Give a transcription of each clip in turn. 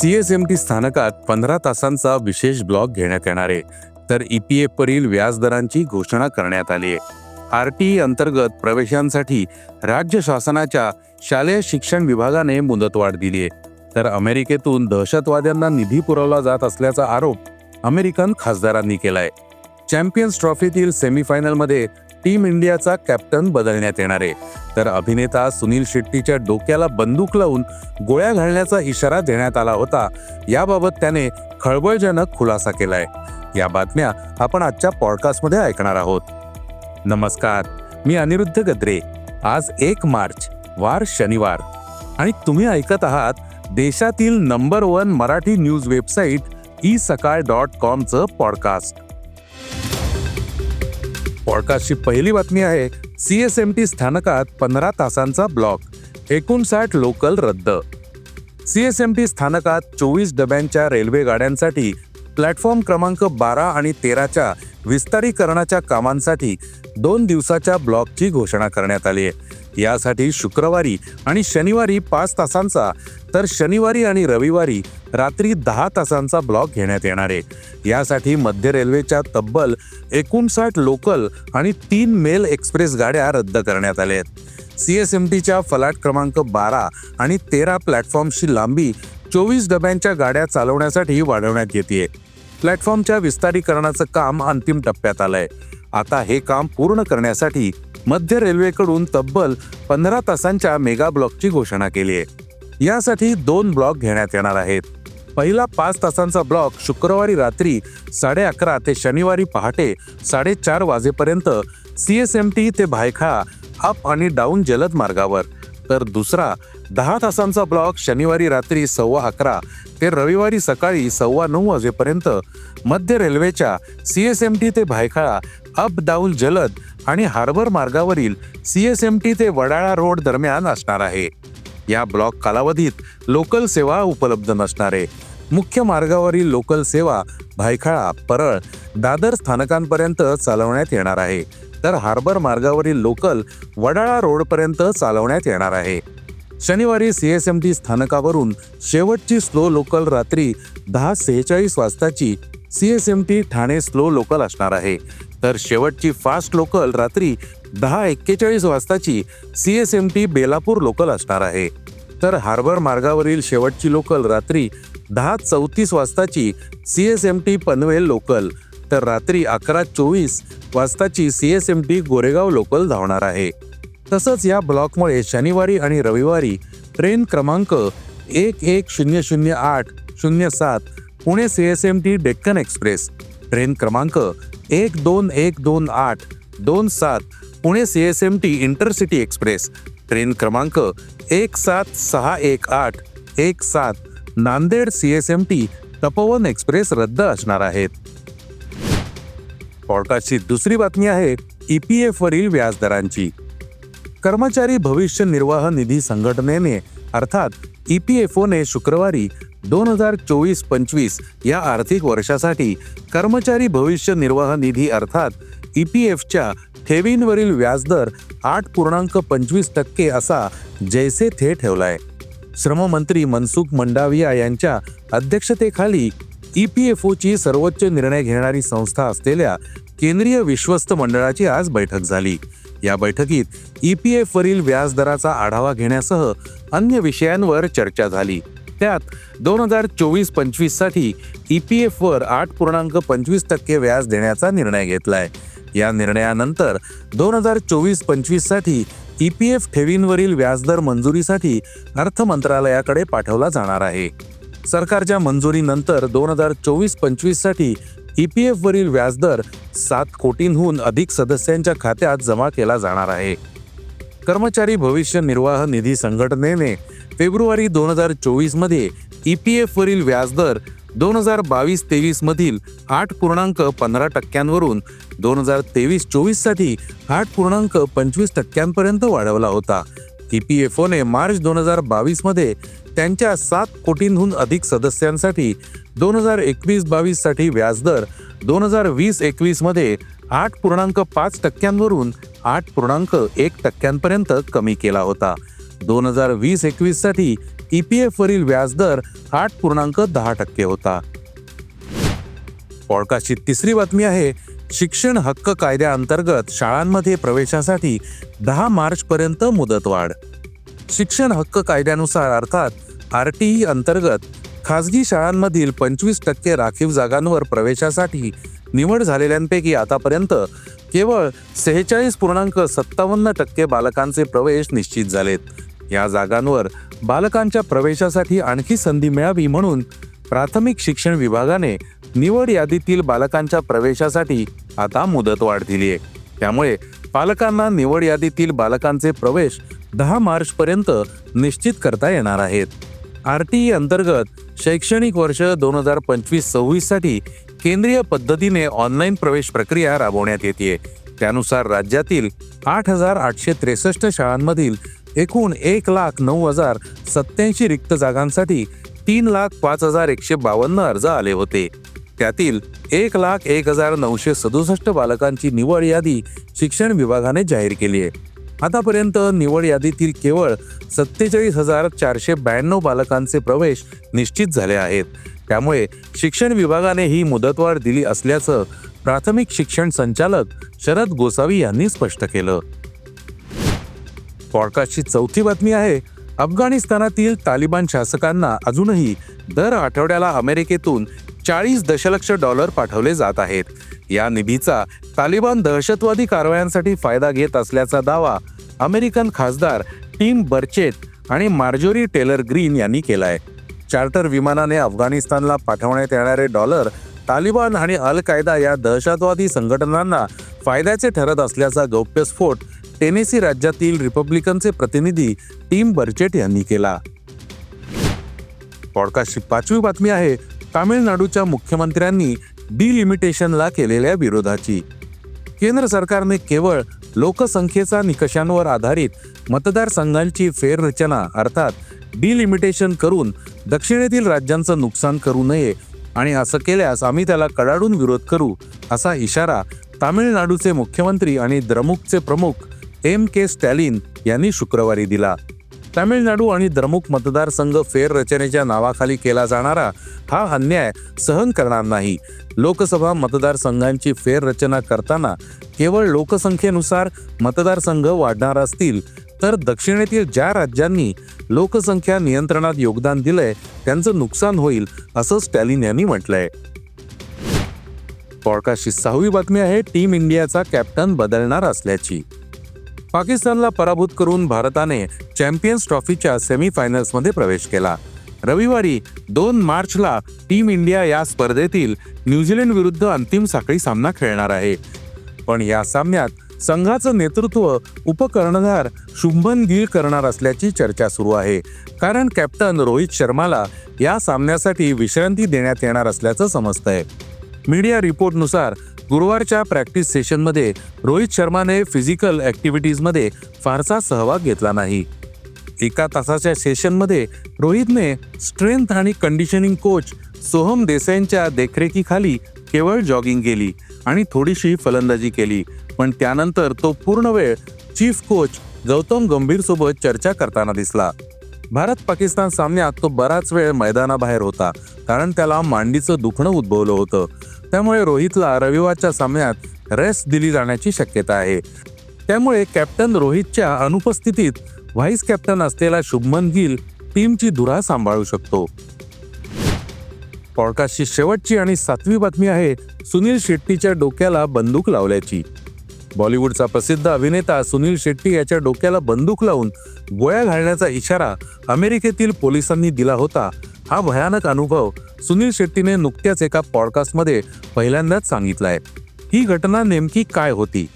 C S M T स्थानकात पंधरा तासांचा विशेष ब्लॉक घेण्यात येणार आहे. तर ई पी वरील व्याजदरांची घोषणा करण्यात आली आहे. आर टी अंतर्गत प्रवेशांसाठी राज्य शासनाच्या शालेय शिक्षण विभागाने मुदतवाढ दिली आहे. तर अमेरिकेतून दहशतवाद्यांना निधी पुरवला जात असल्याचा आरोप अमेरिकन खासदारांनी केलाय. चॅम्पियन्स ट्रॉफीतील सेमीफायनलमध्ये टीम इंडियाचा कॅप्टन बदलण्यात येणार आहे. तर अभिनेता सुनील शेट्टीच्या डोक्याला बंदूक लावून गोळ्या घालण्याचा इशारा देण्यात आला होता. याबाबत त्याने खळबळजनक खुलासा केलाय. या बातम्या आपण आजच्या पॉडकास्टमध्ये ऐकणार आहोत. नमस्कार मी अनिरुद्ध गद्रे. आज एक मार्च वार शनिवार. आणि तुम्ही ऐकत आहात देशातील number one Marathi news website e Sakal dot कॉमचं podcast. पॉडकास्टची पहिली बातमी आहे सी एस एम टी स्थानकात पंधरा तासांचा ब्लॉक एकोणसाठ लोकल रद्द. सी एस एम टी स्थानकात चोवीस डब्यांच्या रेल्वे गाड्यांसाठी प्लॅटफॉर्म क्रमांक बारा आणि तेराच्या विस्तारीकरणाच्या कामांसाठी दोन दिवसाच्या ब्लॉकची घोषणा करण्यात आली आहे. यासाठी शुक्रवारी आणि शनिवारी पाच तासांचा तर शनिवारी आणि रविवारी रात्री दहा तासांचा ब्लॉक घेण्यात येणार आहे. यासाठी मध्य रेल्वेच्या तब्बल एकोणसाठ लोकल आणि तीन मेल एक्सप्रेस गाड्या रद्द करण्यात आल्या आहेत. सी एस एम टीच्या फलाट क्रमांक बारा आणि तेरा प्लॅटफॉर्मची लांबी चोवीस डब्यांच्या गाड्या चालवण्यासाठी वाढवण्यात येते प्लॅटफॉर्मच्या विस्तारीकरणाचं काम अंतिम टप्प्यात आलंय. आता हे काम पूर्ण करण्यासाठी मध्य रेल्वेकडून तब्बल पंधरा तासांच्या मेगा ब्लॉकची घोषणा केली आहे. यासाठी दोन ब्लॉक घेण्यात येणार आहेत. पहिला पाच तासांचा ब्लॉक शुक्रवारी रात्री साडे अकरा ते शनिवारी पहाटे साडेचार वाजेपर्यंत सी एस एम टी ते भायखळा अप आणि डाऊन जलद मार्गावर. तर दुसरा दहा तासांचा ब्लॉक शनिवारी रात्री सव्वा अकरा ते रविवारी सकाळी सव्वा नऊ वाजेपर्यंत मध्य रेल्वेच्या सी एस एम टी ते भायखळा अप डाऊन जलद आणि हार्बर मार्गावरील सी एस एम टी ते वडाळा रोड दरम्यान असणार आहे. या ब्लॉक कालावधीत लोकल सेवा उपलब्ध नसणारे. मुख्य मार्गावरील लोकल सेवा भायखळा परळ दादर स्थानकांपर्यंत चालवण्यात येणार आहे. तर हार्बर मार्गावरील लोकल वडाळा रोडपर्यंत चालवण्यात येणार आहे. शनिवारी सी एस एम टी स्थानकावरून शेवटची स्लो लोकल रात्री दहा सेहेचाळीस वाजताची C S M T Thane slow local असणार आहे. तर शेवटची फास्ट लोकल रात्री दहा एक्केचाळीस वाजताची C S M T Belapur local असणार आहे. तर हार्बर मार्गावरील शेवटची लोकल रात्री दहा चौतीस वाजताची C S M T Panvel local तर रात्री अकरा चोवीस वाजताची C S M T Goregaon local धावणार आहे. तसंच या ब्लॉकमुळे शनिवारी आणि रविवारी ट्रेन क्रमांक एक एक शून्य शून्य आठ शून्य सात Pune C S M T Deccan express. Train क्रमांक एक दोन एक दोन आठ दोन सात Pune C S M T intercity express. Train क्रमांक एक सात सहा एक आठ एक सात Nanded C S M T Tapovan express रद्द असणार आहेत. पॉडकास्टची दुसरी बातमी आहे ई पी एफ वरील व्याजदरांची. कर्मचारी भविष्य निर्वाह निधी संघटनेने अर्थात ई पी एफ ओने शुक्रवारी दोन हजार चोवीस पंचवीस या आर्थिक वर्षासाठी कर्मचारी भविष्य निर्वाह निधी अर्थात ई पी एफच्या ठेवींवरील व्याजदर आठ पूर्णांक पंचवीस टक्के असा जैसे थे ठेवलाय. श्रममंत्री मनसुख मंडाविया यांच्या अध्यक्षतेखाली ई पी एफ ओची सर्वोच्च निर्णय घेणारी संस्था असलेल्या केंद्रीय विश्वस्त मंडळाची आज बैठक झाली. या बैठकीत ई पी एफ वरील व्याजदराचा आढावा घेण्यासह अन्य विषयांवर चर्चा झाली. त्यात दोन हजार चोवीस पंचवीससाठी ई पी एफ वर आठ पूर्णांक पंचवीस टक्के व्याज देण्याचा निर्णय घेतलाय. या निर्णयानंतर दोन हजार चोवीस पंचवीससाठी ई पी एफ ठेवींवरील व्याजदर मंजुरीसाठी अर्थ मंत्रालयाकडे पाठवला जाणार आहे. सरकारच्या मंजुरीनंतर दोन हजार चोवीस पंचवीससाठी ई पी एफवरील व्याजदर सात कोटींहून अधिक सदस्यांच्या खात्यात जमा केला जाणार आहे. कर्मचारी भविष्य निर्वाह निधी संघटनेने फेब्रुवारी दोन हजार चोवीसमध्ये ई पी एफवरील व्याजदर दोन हजार बावीस तेवीस मधील आठ पूर्णांक पंधरा टक्क्यांवरून दोन हजार तेवीस चोवीससाठी आठ पूर्णांक पंचवीस टक्क्यांपर्यंत वाढवला होता. ई पी एफ ओने मार्च दोन हजार बावीसमध्ये त्यांच्या सात कोटींहून अधिक सदस्यांसाठी दोन हजार एकवीस बावीससाठी व्याजदर दोन हजार वीस एकवीसमध्ये आठ पूर्णांक पाच टक्क्यांवरून आठ पूर्णांक एक टक्क्यांपर्यंत कमी केला होता. दोन हजार वीस एकवीससाठी ई पी एफवरील व्याजदर आठ पूर्णांक दहा टक्के होता. पॉडकास्टची तिसरी बातमी आहे शिक्षण हक्क कायद्याअंतर्गत शाळांमध्ये प्रवेशासाठी दहा मार्चपर्यंत मुदतवाढ. शिक्षण हक्क कायद्यानुसार अर्थात आर टी ई अंतर्गत खासगी शाळांमधील पंचवीस टक्के राखीव जागांवर प्रवेशासाठी निवड झालेल्यांपैकी आतापर्यंत केवळ सेहेचाळीस पूर्णांक सत्तावन्न टक्के बालकांचे प्रवेश निश्चित झालेत. या जागांवर बालकांच्या प्रवेशासाठी आणखी संधी मिळावी म्हणून प्राथमिक शिक्षण विभागाने निवड यादीतील बालकांच्या प्रवेशासाठी आता मुदतवाढ दिली आहे. त्यामुळे पालकांना निवड यादीतील बालकांचे प्रवेश दहा मार्चपर्यंत निश्चित करता येणार आहेत. आर टी ई अंतर्गत शैक्षणिक वर्ष दोन हजार पंचवीस सव्वीससाठी केंद्रीय पद्धतीने ऑनलाईन प्रवेश प्रक्रिया राबवण्यात येते त्यानुसार राज्यातील आठ हजार आठशे त्रेसष्ट शाळांमधील एकूण एक लाख नऊ हजार सत्याऐंशी रिक्त जागांसाठी तीन लाख पाच हजार एकशे बावन्न अर्ज आले होते. त्यातील एक लाख एक हजार नऊशे सदुसष्ट बालकांची निवड यादी शिक्षण विभागाने जाहीर केली आहे. आतापर्यंत निवड यादीतील केवळ सत्तेचाळीस हजार चारशे ब्याण्णव बालकांचे प्रवेश निश्चित झाले आहेत. त्यामुळे शिक्षण विभागाने ही मुदतवाढ दिली असल्याचं प्राथमिक शिक्षण संचालक शरद गोसावी यांनी स्पष्ट केलं. पॉडकास्टची चौथी बातमी आहे अफगाणिस्तानातील तालिबान शासकांना अजूनही दर आठवड्याला अमेरिकेतून चाळीस दशलक्ष डॉलर पाठवले जात आहेत. या निधीचा तालिबान दहशतवादी कारवायांसाठी फायदा घेत असल्याचा दावा अमेरिकन खासदार टीम बर्चेट आणि मार्जोरी टेलर ग्रीन यांनी केलाय. चार्टर विमानाने अफगाणिस्तानला पाठवण्यात येणारे डॉलर तालिबान आणि अल कायदा या दहशतवादी संघटनांना फायद्याचे ठरत असल्याचा गौप्यस्फोट टेनेसी राज्यातील रिपब्लिकनचे प्रतिनिधी टीम बर्चेट यांनी केला. पॉडकास्टची पाचवी बातमी आहे तामिळनाडूच्या मुख्यमंत्र्यांनी डिलिमिटेशनला केलेल्या विरोधाची. केंद्र सरकारने केवळ लोकसंख्येचा निकषांवर आधारित मतदारसंघांची फेररचना अर्थात डिलिमिटेशन करून दक्षिणेतील राज्यांचं नुकसान करू नये आणि असं केल्यास आम्ही त्याला कडाडून विरोध करू असा इशारा तामिळनाडूचे मुख्यमंत्री आणि द्रमुकचे प्रमुख एम के स्टॅलिन यांनी शुक्रवारी दिला. तामिळनाडू आणि द्रमुक मतदारसंघ फेररचनेच्या नावाखाली केला जाणारा हा अन्याय सहन करणार नाही. लोकसभा मतदारसंघांची फेररचना करताना केवळ लोकसंख्येनुसार मतदारसंघ वाढणार असतील तर दक्षिणेतील ज्या राज्यांनी लोकसंख्या नियंत्रणात योगदान दिलंय त्यांचं नुकसान होईल असं स्टॅलिन यांनी म्हटलंय. पॉडकास्टची सहावी बातमी आहे टीम इंडियाचा कॅप्टन बदलणार असल्याची. पाकिस्तानला पराभूत करून भारताने चॅम्पियन्स ट्रॉफीच्या सेमीफायनल्समध्ये प्रवेश केला. रविवारी दोन मार्चला टीम इंडिया या स्पर्धेतील न्यूझीलंड विरुद्ध अंतिम साखळी सामना खेळणार आहे. पण या सामन्यात संघाचं नेतृत्व उपकर्णधार शुभन गिल करणार असल्याची चर्चा सुरू आहे. कारण कॅप्टन रोहित शर्माला या सामन्यासाठी विश्रांती देण्यात येणार असल्याचं समजतंय. मीडिया रिपोर्टनुसार गुरुवारच्या प्रॅक्टिस सेशनमध्ये रोहित शर्माने फिजिकल ॲक्टिव्हिटीजमध्ये फारसा सहभाग घेतला नाही. एका तासाच्या सेशनमध्ये रोहितने स्ट्रेंथ आणि कंडिशनिंग कोच सोहम देसाईंच्या देखरेखीखाली केवळ जॉगिंग केली आणि थोडीशी फलंदाजी केली पण त्यानंतर तो पूर्ण वेळ चीफ कोच गौतम गंभीर सोबत चर्चा करताना दिसला. भारत पाकिस्तान सामन्यात तो बराच वेळ मैदानाबाहेर होता कारण त्याला मांडीचं दुखणं उद्भवलं होतं. त्यामुळे रोहितला रविवारच्या सामन्यात रेस्ट दिली जाण्याची शक्यता आहे. त्यामुळे कॅप्टन रोहितच्या अनुपस्थितीत व्हाईस कॅप्टन असलेला शुभमन गिल टीमची धुरा सांभाळू शकतो. पॉडकास्टची शेवटची आणि सातवी बातमी आहे सुनील शेट्टीच्या डोक्याला बंदूक लावल्याची. बॉलिवूडचा प्रसिद्ध अभिनेता सुनील शेट्टी याच्या डोक्याला बंदूक लावून गोळ्या घालण्याचा इशारा अमेरिकेतील पोलिसांनी दिला होता. हा भयानक अनुभव सुनील शेट्टीने नुकत्याच एका पॉडकास्टमध्ये पहिल्यांदाच सांगितला आहे ही घटना नेमकी काय होती?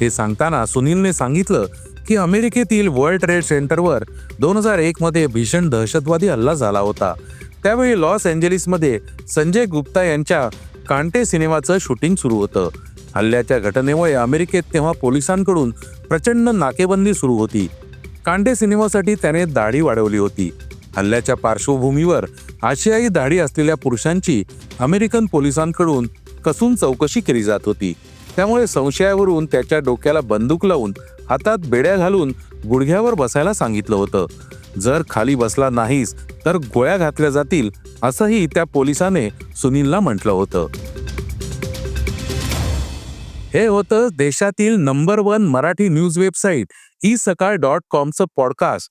हे सांगताना सुनीलने सांगितलं की अमेरिकेतील वर्ल्ड ट्रेड सेंटरवर दोन हजार एक मध्ये भीषण दहशतवादी हल्ला झाला होता. त्यावेळी लॉस एंजेलिसमध्ये संजय गुप्ता यांच्या कांटे सिनेमाचं शूटिंग सुरू होतं. हल्ल्याच्या घटनेमुळे अमेरिकेत तेव्हा पोलिसांकडून प्रचंड नाकेबंदी सुरू होती. कांटे सिनेमासाठी त्याने दाढी वाढवली होती. हल्ल्याच्या पार्श्वभूमीवर आशियाई दाढी असलेल्या पुरुषांची अमेरिकन पोलिसांकडून कसून चौकशी केली जात होती. त्यामुळे संशयावरून त्याच्या डोक्याला बंदूक लावून हातात बेड्या घालून गुडघ्यावर बसायला सांगितलं होतं. जर खाली बसला नाहीस तर गोळ्या घातल्या जातील असंही त्या पोलिसाने सुनीलला म्हटलं होतं. हे होतं देशातील number one Marathi news website e Sakal dot कॉमचं podcast.